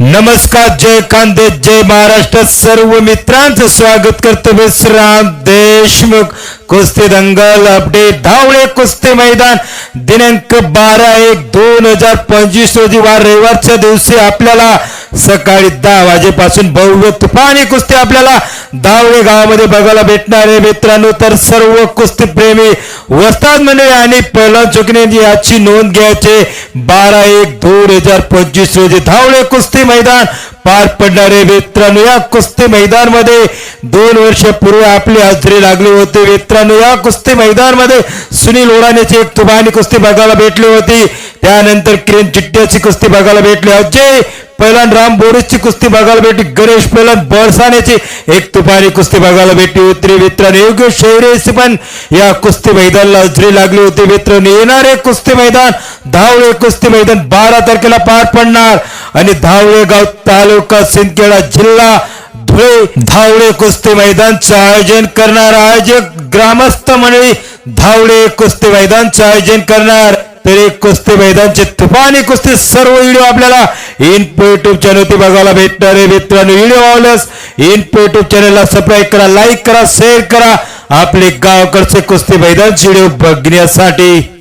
नमस्कार जय कांदे जय महाराष्ट्र. सर्व मित्रांचं स्वागत करतो विश्राम देशमुख. कुस्ती दंगल अपडेट धावळे कुस्ती मैदान. दिनांक बारा एक दोन हजार पंचवीस रोजी वार रविवारच्या दिवशी आपल्याला सकाळी दहा वाजेपासून भव्य तुफानी कुस्ती आपल्याला धावळे गावामध्ये बघायला भेटणारे मित्रांनो तर सर्व कुस्ती प्रेमी वस्ताद मंडळी आणि पहिला चुकणे याची नोंद घ्यायचे. बारा एक दोन हजार पंचवीस रोजी धावळे कुस्ती मैदान पार पडणारे मित्रांनो या कुस्ती मैदानमध्ये दोन वर्षापूर्वी आपली हजेरी लागली होती. मित्रांनो या कुस्ती मैदानमध्ये सुनील ओढाण्याची एक तुबानी कुस्ती बघायला भेटली होती. त्यानंतर किरण चिट्ट्याची कुस्ती बघायला भेटली. अजय पहिलान राम बोरीसची कुस्ती बघायला भेटली गणेश पहिलान बळसाण्याची. एक तुपारी कुस्ती बघायला भेटली होती मित्रांनो योग्य शहरेची पण या कुस्ती मैदानाला उजरी लागली होती. मित्रांनो येणारे कुस्ती मैदान धावळे कुस्ती मैदान बारा तारखेला पार पडणार. आणि धावळे गाव तालुका सिंदखेडा जिल्हा धुळे धावळे कुस्ती मैदानचं आयोजन करणार. आयोजक ग्रामस्थ मंडळी धावळे कुस्ती मैदानचं आयोजन करणार. तर एक कुस्ती मैदानचे तुफानी कुस्ती सर्व व्हिडिओ आपल्याला इनपो युट्यूब चॅनल बघायला भेटणार आहे. मित्रांनो व्हिडिओ आवडल्यास इनपो युट्यूब चॅनलला सबस्क्राईब करा लाईक करा शेअर करा. आपले गावकडचे कुस्ती मैदानचे व्हिडिओ बघण्यासाठी.